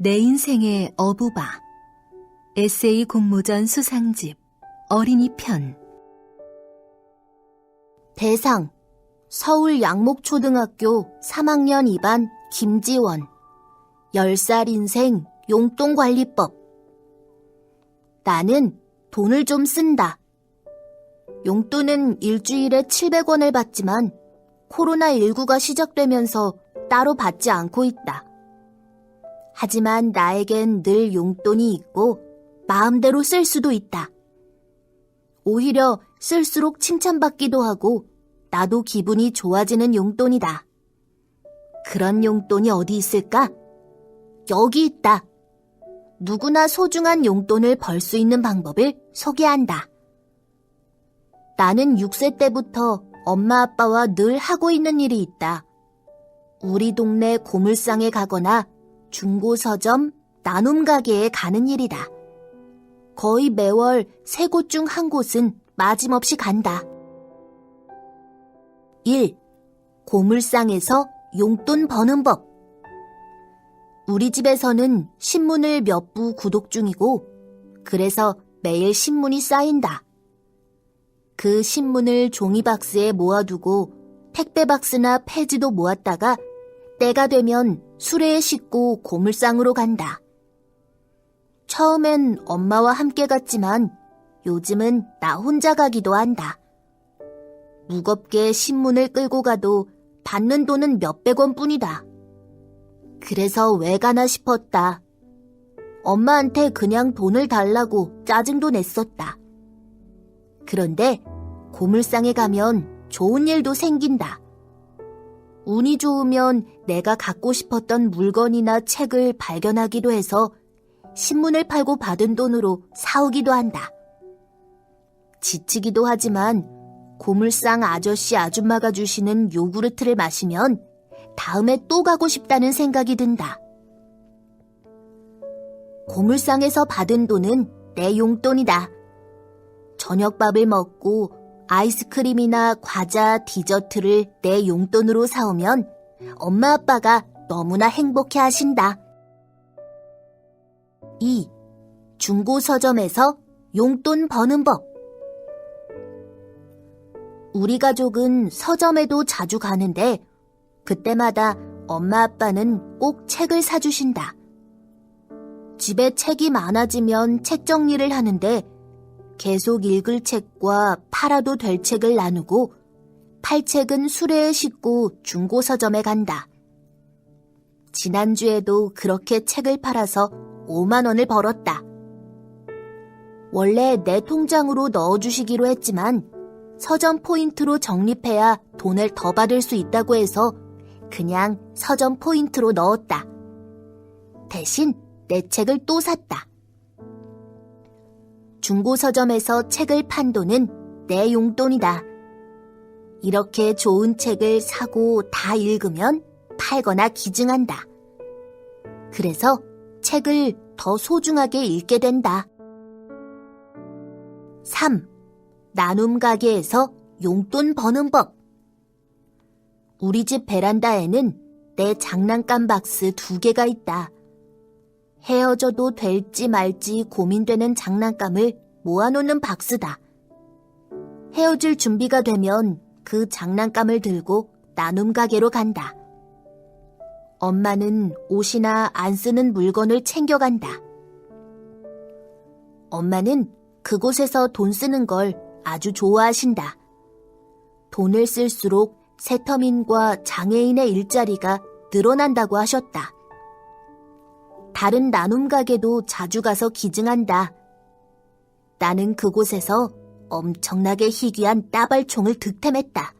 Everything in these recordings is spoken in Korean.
내 인생의 어부바 에세이 공모전 수상집 어린이 편 대상 서울 양목초등학교 3학년 2반 김지원 10살 인생 용돈관리법 나는 돈을 좀 쓴다. 용돈은 일주일에 700원을 받지만 코로나19가 시작되면서 따로 받지 않고 있다. 하지만 나에겐 늘 용돈이 있고 마음대로 쓸 수도 있다. 오히려 쓸수록 칭찬받기도 하고 나도 기분이 좋아지는 용돈이다. 그런 용돈이 어디 있을까? 여기 있다. 누구나 소중한 용돈을 벌 수 있는 방법을 소개한다. 나는 6세 때부터 엄마 아빠와 늘 하고 있는 일이 있다. 우리 동네 고물상에 가거나 중고 서점, 나눔 가게에 가는 일이다. 거의 매월 세 곳 중 한 곳은 마짐없이 간다. 1. 고물상에서 용돈 버는 법. 우리 집에서는 신문을 몇 부 구독 중이고, 그래서 매일 신문이 쌓인다. 그 신문을 종이박스에 모아두고 택배박스나 폐지도 모았다가 때가 되면 수레에 싣고 고물상으로 간다. 처음엔 엄마와 함께 갔지만 요즘은 나 혼자 가기도 한다. 무겁게 신문을 끌고 가도 받는 돈은 몇백 원 뿐이다. 그래서 왜 가나 싶었다. 엄마한테 그냥 돈을 달라고 짜증도 냈었다. 그런데 고물상에 가면 좋은 일도 생긴다. 운이 좋으면 내가 갖고 싶었던 물건이나 책을 발견하기도 해서 신문을 팔고 받은 돈으로 사오기도 한다. 지치기도 하지만 고물상 아저씨 아줌마가 주시는 요구르트를 마시면 다음에 또 가고 싶다는 생각이 든다. 고물상에서 받은 돈은 내 용돈이다. 저녁밥을 먹고 아이스크림이나 과자, 디저트를 내 용돈으로 사오면 엄마 아빠가 너무나 행복해 하신다. 2. 중고 서점에서 용돈 버는 법. 우리 가족은 서점에도 자주 가는데 그때마다 엄마 아빠는 꼭 책을 사주신다. 집에 책이 많아지면 책 정리를 하는데 계속 읽을 책과 팔아도 될 책을 나누고 팔 책은 수레에 싣고 중고 서점에 간다. 지난주에도 그렇게 책을 팔아서 5만 원을 벌었다. 원래 내 통장으로 넣어주시기로 했지만 서점 포인트로 적립해야 돈을 더 받을 수 있다고 해서 그냥 서점 포인트로 넣었다. 대신 내 책을 또 샀다. 중고 서점에서 책을 판 돈은 내 용돈이다. 이렇게 좋은 책을 사고 다 읽으면 팔거나 기증한다. 그래서 책을 더 소중하게 읽게 된다. 3. 나눔 가게에서 용돈 버는 법. 우리 집 베란다에는 내 장난감 박스 두 개가 있다. 헤어져도 될지 말지 고민되는 장난감을 모아놓는 박스다. 헤어질 준비가 되면 그 장난감을 들고 나눔 가게로 간다. 엄마는 옷이나 안 쓰는 물건을 챙겨간다. 엄마는 그곳에서 돈 쓰는 걸 아주 좋아하신다. 돈을 쓸수록 세터민과 장애인의 일자리가 늘어난다고 하셨다. 다른 나눔 가게도 자주 가서 기증한다. 나는 그곳에서 엄청나게 희귀한 따발총을 득템했다.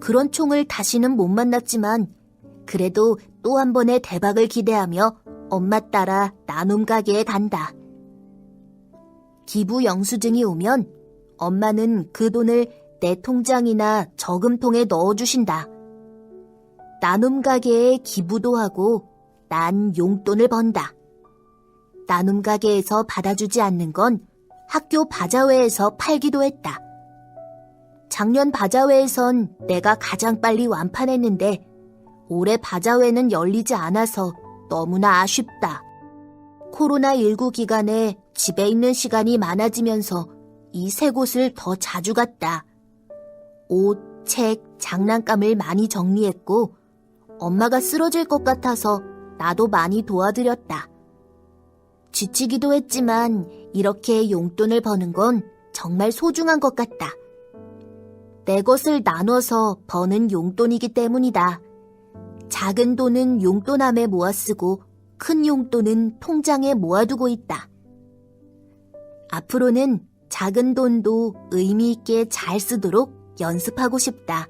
그런 총을 다시는 못 만났지만 그래도 또 한 번의 대박을 기대하며 엄마 따라 나눔 가게에 간다. 기부 영수증이 오면 엄마는 그 돈을 내 통장이나 저금통에 넣어주신다. 나눔 가게에 기부도 하고 난 용돈을 번다. 나눔 가게에서 받아주지 않는 건 학교 바자회에서 팔기도 했다. 작년 바자회에선 내가 가장 빨리 완판했는데 올해 바자회는 열리지 않아서 너무나 아쉽다. 코로나19 기간에 집에 있는 시간이 많아지면서 이 세 곳을 더 자주 갔다. 옷, 책, 장난감을 많이 정리했고, 엄마가 쓰러질 것 같아서 나도 많이 도와드렸다. 지치기도 했지만 이렇게 용돈을 버는 건 정말 소중한 것 같다. 내 것을 나눠서 버는 용돈이기 때문이다. 작은 돈은 용돈함에 모아 쓰고 큰 용돈은 통장에 모아두고 있다. 앞으로는 작은 돈도 의미 있게 잘 쓰도록 연습하고 싶다.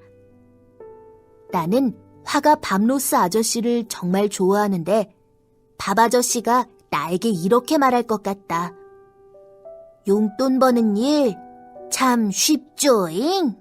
나는 화가 밤로스 아저씨를 정말 좋아하는데 밥 아저씨가 나에게 이렇게 말할 것 같다. 용돈 버는 일 참 쉽죠잉?